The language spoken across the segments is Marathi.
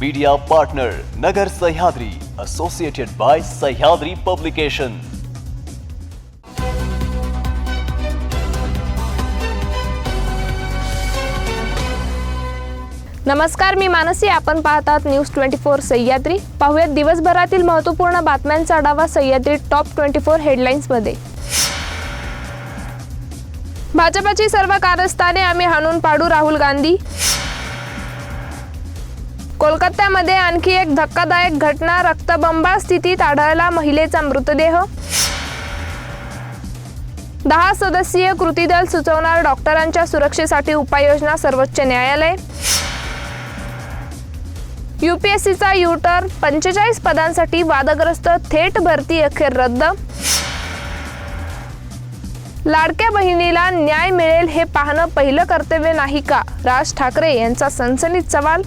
Media partner Nagar Sahyadri associated by Sahyadri publication नमस्कार मी मानसी. आपण पाहतात न्यूज ट्वेंटी फोर सह्याद्री. पाहूयात दिवसभरातील महत्त्वपूर्ण बातम्यांचा आढावा सह्याद्री टॉप ट्वेंटी फोर हेडलाईन्समध्ये भाजपाची सर्व कारस्थाने आम्ही हाणून पाडू राहुल गांधी. कोलकात्यामध्ये आणखी एक धक्कादायक घटना रक्तबंबाळ स्थितीत आढळला महिलेचा मृतदेह. दहा सदस्यीय कृती दल सुचवणार डॉक्टरांच्या सुरक्षेसाठी उपाययोजना सर्वोच्च न्यायालय. युपीएससीचा युटर्न पंचेचाळीस पदांसाठी वादग्रस्त थेट भरती अखेर रद्द. लाडक्या बहिणीला न्याय मिळेल हे पाहणं पहिलं कर्तव्य नाही का? राज ठाकरे यांचा सनसनीत सवाल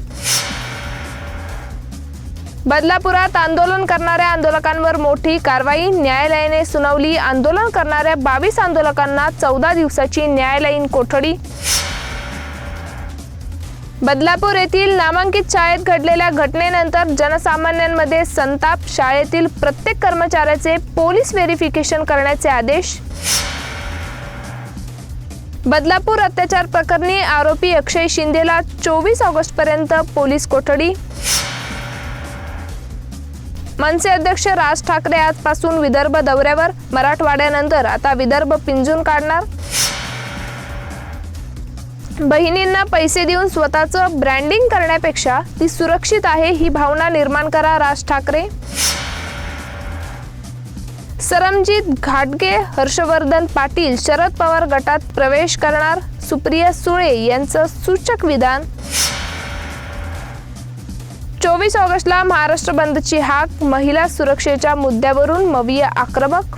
बदलापुरात आंदोलन करणाऱ्या आंदोलकांवर मोठी कारवाई. न्यायालयाने सुनावली. आंदोलन करणाऱ्या बावीस आंदोलकांना चौदा दिवसाची न्यायालयीन कोठडी. बदलापूर येथील नामांकित शाळेत घडलेल्या घटनेनंतर जनसामान्यांमध्ये संताप. शाळेतील प्रत्येक कर्मचाऱ्याचे पोलीस व्हेरिफिकेशन करण्याचे आदेश. बदलापूर अत्याचार प्रकरणी आरोपी अक्षय शिंदेला चोवीस ऑगस्ट पर्यंत पोलीस कोठडी. मनसे अध्यक्ष राज ठाकरे आजपासून विदर्भ दौऱ्यावर मराठवाड्यानंतर आता विदर्भ पिंजून काढणार? बहिणींना पैसे देऊन स्वतःचं ब्रँडिंग करण्यापेक्षा ती सुरक्षित आहे ही भावना निर्माण करा राज ठाकरे. सरमजीत घाटगे हर्षवर्धन पाटील शरद पवार गटात प्रवेश करणार सुप्रिया सुळे यांचं सूचक विधान. चोवीस ऑगस्टला महाराष्ट्र बंदची हाक महिला सुरक्षेच्या मुद्द्यावरून मविया आक्रमक?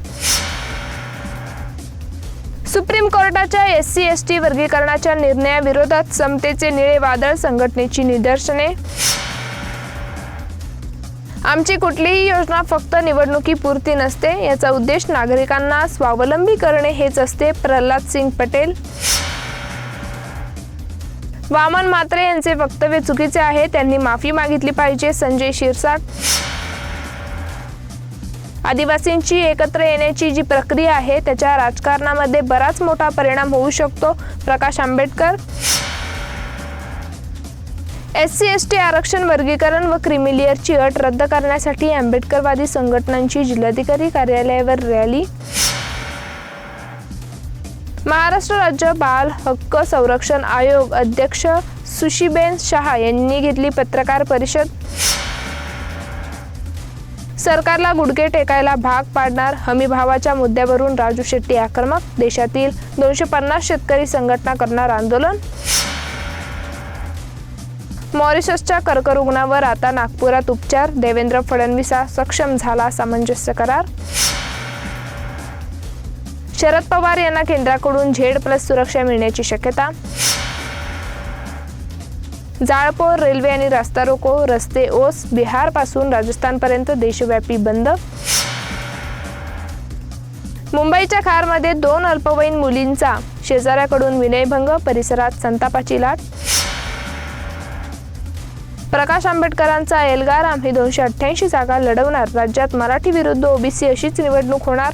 सुप्रीम कोर्टाच्या एस सी एस टी वर्गीकरणाच्या निर्णयाविरोधात समतेचे निळे वादळ संघटनेची निदर्शने? आमची कुठलीही योजना फक्त निवडणुकीपुरती नसते याचा उद्देश नागरिकांना स्वावलंबी करणे हेच असते प्रल्हाद सिंग पटेल. वामन मात्रे यांचे वक्तव्य चुकीचे आहे त्यांनी माफी मागितली पाहिजे संजय शिरसाट. आदिवासींची एकत्र येण्याची जी प्रक्रिया आहे त्याच्या राजकारणामध्ये बराच मोठा परिणाम होऊ शकतो Prakash Ambedkar. S C S T आरक्षण वर्गीकरण व क्रिमिलियरची अट रद्द करण्यासाठी आंबेडकरवादी संघटनांची जिल्हाधिकारी कार्यालयावर रॅली. महाराष्ट्र राज्य बाल हक्क संरक्षण आयोग अध्यक्ष सुशीबेन शहा यांनी घेतली पत्रकार परिषद. सरकारला गुडघे टेकायला भाग पाडणार हमीभावाच्या मुद्द्यावरून राजू शेट्टी आक्रमक देशातील दोनशे पन्नास शेतकरी संघटना करणार आंदोलन. मॉरिशसच्या कर्करुग्णावर आता नागपुरात उपचार देवेंद्र फडणवीसा सक्षम झाला सामंजस्य करार. शरद पवार यांना केंद्राकडून झेड प्लस सुरक्षा मिळण्याची शक्यता. जाळपोळ रेल्वे आणि रस्ता रोको रस्ते ओस बिहारपासून राजस्थानपर्यंत देशव्यापी बंद. मुंबईच्या खारमध्ये दोन अल्पवयीन मुलींचा शेजाऱ्याकडून विनयभंग परिसरात संतापाची लाट. प्रकाश आंबेडकरांचा एल्गार आम्ही दोनशे अठ्ठ्याऐंशी जागा लढवणार. राज्यात मराठी विरुद्ध ओबीसी अशीच निवडणूक होणार.